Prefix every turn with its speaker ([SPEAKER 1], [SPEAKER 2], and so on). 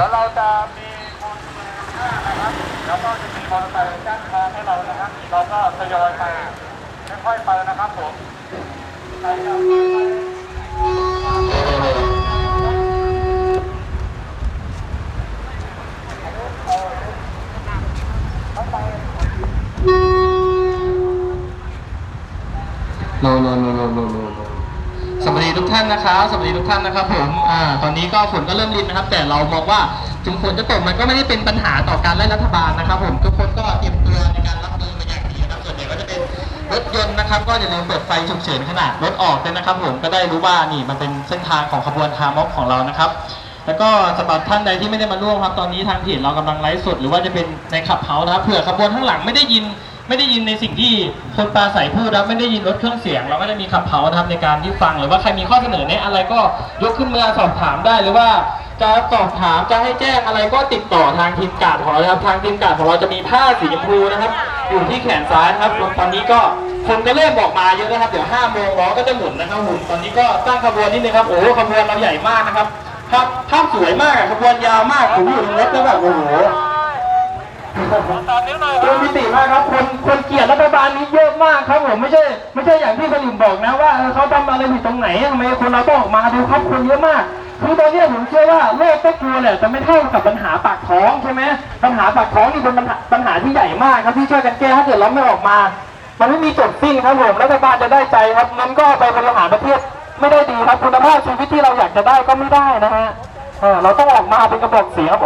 [SPEAKER 1] ดี๋ยวเราจะมีคนห้านะครับแล้วก็จะมีมอเตอร์ไซค์กั้นทางให้เรานะครับเราก็ทยอยไปค่อยๆไปนะครับผมใครจะไป
[SPEAKER 2] โลโลโลโลโลโลโล สวัสดีทุกท่านนะครับสวัสดีทุกท่านนะครับผมอ่าตอนนี้ก็ฝนก็เริ่มรินนะครับ แต่เรามองว่าถึงฝนจะตกมันก็ไม่ได้เป็นปัญหาต่อการไล่รัฐบาลนะครับ ผมทุกคนก็เตรียมตัวในการรับมือมาอย่างดีนะครับส่วนใหญ่ก็จะเป็นรถยนต์นะครับก็อย่าลืมเปิดไฟฉุกเฉินขนาดรถออกด้วยนะครับ ผมก็ได้รู้ว่านี่มันเป็นเส้นทางของขบวนคาร์ม็อบของเรานะครับแล้วก็สำหรับท่านใดที่ไม่ได้มาร่วมครับตอนนี้ทางเพจเรากำลังไลฟ์สดหรือว่าจะเป็นในขับเฮาส์นะครับเผื่อขบวนข้างหลังไม่ได้ยิน ไม่ได้ยินในสิ่งที่คนปราศัยพูดนะครับไม่ได้ยินรถเครื่องเสียง เราก็จะมีขับเฮาส์นะครับในการที่ฟังหรือว่าใครมีข้อเสนอแนะอะไรก็ยกขึ้นมาสอบถามได้หรือว่าจะสอบถามจะให้แจ้งอะไรก็ติดต่อทางทีมการ์ดของเราครับทางทีมการ์ดของเราจะมีผ้าสีชมพูนะครับ อยู่ที่แขนซ้ายนะครับตอนนี้ก็คนก็เริ่มบอกมาเยอะนะครับเดี๋ยว5โมงล้อก็จะหมุนนะครับผมตอนนี้ก็ตั้งขบวนนิดนึงครับโอ้ขบวนเราใหญ่มากนะครับภาพภาพสวยมากขบวนยาวมากผมอยู่ในรถแล้วแบบโอ้โห
[SPEAKER 1] ตอนนี้หน่อยค
[SPEAKER 2] เรื่
[SPEAKER 1] รั
[SPEAKER 2] อบมิติมากครับคนคนเกลียดรัฐบาลนี้เยอะมากครับผมไม่ใช่ไม่ใช่อย่างที่คนอื่นบอกนะว่าเออเขาทำอะไรผิดตรงไหนทำไมคนเราต้องออกมาดูครับคนเยอะมาก คือตอนเนี้ยผมเชื่อว่าโลกก็กลัวแหละแต่ไม่เท่ากับปัญหาปากท้องใช่ไหมปัญหาปากท้องนี่เป็นปัญหาปัญหาที่ใหญ่มากครับที่ช่วยกันแก้ถ้าเกิดเราไม่ออกมา มันไม่มีจบสิ้นครับผมรัฐบาลจะได้ใจครับเงินก็ไปบริหารประเทศไม่ได้ดีครับคุณภาพชีวิตที่เราอยากจะได้ก็ไม่ได้นะฮะเออเราต้องออกมาเป็นกระบอกเสียงครับ